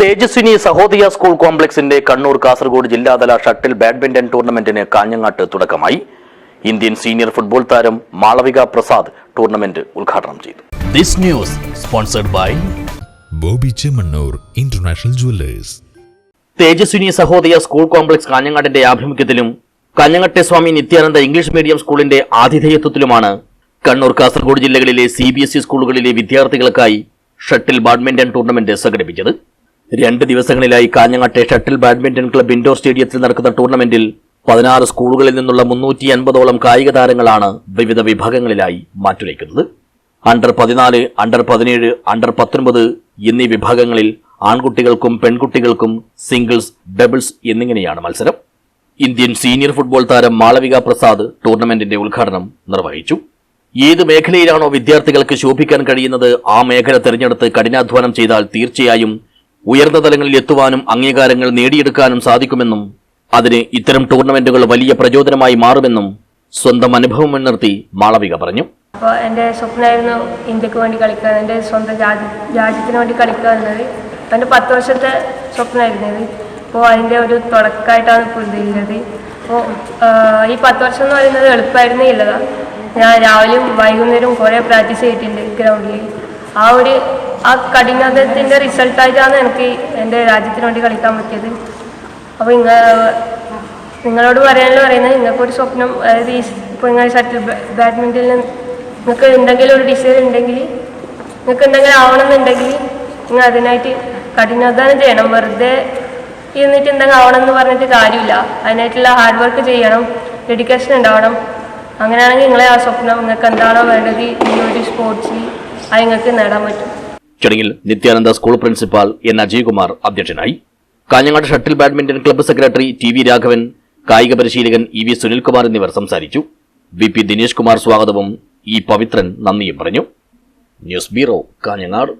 Tejaswini Sahodaya school കോംപ്ലക്സിന്റെ കണ്ണൂർ കാസർഗോഡ് ജില്ലാതല shuttle badminton ടൂർണമെന്റിന് കാഞ്ഞങ്ങാട്ട് തുടക്കമായി. ഇന്ത്യൻ സീനിയർ ഫുട്ബോൾ താരം മാളവിക പ്രസാദ് ടൂർണമെന്റ് ഉദ്ഘാടനം ചെയ്തു. This news sponsored by Boby Chemmanur international jewellers. Tejaswini Sahodaya school complex കാഞ്ഞങ്ങാട്ടിന്റെ ആഭിമുഖ്യത്തിലും കാഞ്ഞങ്ങട്ടെ സ്വാമി നിത്യാനന്ദ ഇംഗ്ലീഷ് മീഡിയം സ്കൂളിന്റെ ആതിഥേയത്വത്തിലുമാണ് കണ്ണൂർ കാസർഗോഡ് ജില്ലകളിലെ സി ബി എസ് ഇ സ്കൂളുകളിലെ വിദ്യാർത്ഥികൾക്കായി ഷട്ടിൽ ബാഡ്മിന്റൺ ടൂർണമെന്റ് സംഘടിപ്പിച്ചത്. രണ്ട് ദിവസങ്ങളിലായി കാഞ്ഞങ്ങാട്ടെ ഷട്ടിൽ ബാഡ്മിന്റൺ ക്ലബ് ഇൻഡോർ സ്റ്റേഡിയത്തിൽ നടക്കുന്ന ടൂർണമെന്റിൽ പതിനാറ് സ്കൂളുകളിൽ നിന്നുള്ള മുന്നൂറ്റി അൻപതോളം കായിക താരങ്ങളാണ് വിവിധ വിഭാഗങ്ങളിലായി മാറ്റുരയ്ക്കുന്നത്. അണ്ടർ പതിനാല് അണ്ടർ പതിനേഴ് അണ്ടർ പത്തൊൻപത് എന്നീ വിഭാഗങ്ങളിൽ ആൺകുട്ടികൾക്കും പെൺകുട്ടികൾക്കും സിംഗിൾസ് ഡബിൾസ് എന്നിങ്ങനെയാണ് മത്സരം. ഇന്ത്യൻ സീനിയർ ഫുട്ബോൾ താരം മാളവിക പ്രസാദ് ടൂർണമെന്റിന്റെ ഉദ്ഘാടനം നിർവഹിച്ചു. ഏത് മേഖലയിലാണോ വിദ്യാർത്ഥികൾക്ക് ശോഭിക്കാൻ കഴിയുന്നത് ആ മേഖല തിരഞ്ഞെടുത്ത് കഠിനാധ്വാനം ചെയ്താൽ തീർച്ചയായും ഉയർന്ന തലങ്ങളിൽ എത്തുവാനും അംഗീകാരങ്ങൾ നേടിയെടുക്കാനും സാധിക്കുമെന്നും അതിന് ഇത്തരം ടൂർണമെന്റുകൾ വലിയ പ്രചോദനമായി മാറുമെന്നും സ്വന്തം അനുഭവം മുൻനിർത്തി മാളവിക പറഞ്ഞു. അപ്പോൾ എന്റെ സ്വപ്നമായിരുന്നു ഇന്ത്യയ്ക്ക് വേണ്ടി കളിക്കുക എന്റെ സ്വന്തം രാജ്യ രാജ്യത്തിന് വേണ്ടി കളിക്കുക എന്നത്. എന്റെ പത്ത് വർഷത്തെ സ്വപ്നമായിരുന്നു അപ്പോൾ അതിന്റെ ഒരു തുടക്കമായിട്ടാണ് ഇപ്പോൾ ഇത് ചെയ്യുന്നത്. അപ്പോൾ ഈ പത്ത് വർഷം എന്ന് പറയുന്നത് എളുപ്പമായിരുന്നേ ഞാൻ രാവിലെയും വൈകുന്നേരവും കുറേ പ്രാക്ടീസ് ചെയ്തിട്ടുണ്ട് ഗ്രൗണ്ടിൽ. ആ ഒരു ആ കഠിനത്തിന്റെ റിസൾട്ടായിട്ടാണ് എനിക്ക് എന്റെ രാജ്യത്തിന് വേണ്ടി കളിക്കാൻ പറ്റിയത്. അപ്പോൾ ഇങ്ങ നിങ്ങളോട് പറയാനുള്ള പറയുന്നത് നിങ്ങൾക്ക് ഒരു സ്വപ്നം അതായത് ഈ ഇപ്പോൾ നിങ്ങൾ ഷട്ടിൽ ബാഡ്മിന്റണിൽ നിങ്ങൾക്ക് എന്തെങ്കിലും ഒരു ഡിസൈൻ ഉണ്ടെങ്കിൽ നിങ്ങൾക്ക് എന്തെങ്കിലും ആവണമെന്നുണ്ടെങ്കിൽ നിങ്ങൾ അതിനായിട്ട് കഠിനാധ്വാനം ചെയ്യണം. വെറുതെ ഇരുന്നിട്ട് എന്തെങ്കിലും ആവണം എന്ന് പറഞ്ഞിട്ട് കാര്യമില്ല. അതിനായിട്ടുള്ള ഹാർഡ് വർക്ക് ചെയ്യണം ഡെഡിക്കേഷൻ ഉണ്ടാവണം. അങ്ങനെയാണെങ്കിൽ നിങ്ങളെ ആ സ്വപ്നം നിങ്ങൾക്ക് എന്താണോ വേണ്ടത് ഈ ഒരു സ്പോർട്സിൽ അത് നിങ്ങൾക്ക് നേടാൻ പറ്റും. ചടങ്ങിൽ Nityananda school principal N Ajaykumar അധ്യക്ഷനായി. Kanhangad shuttle badminton club secretary T V Raghavan കായിക പരിശീലകൻ ഇ വി സുനിൽകുമാർ എന്നിവർ സംസാരിച്ചു. വി പി ദിനേശ് കുമാർ സ്വാഗതവും ഇ പവിത്രൻ നന്ദിയും പറഞ്ഞു. News bureau Kanhangad.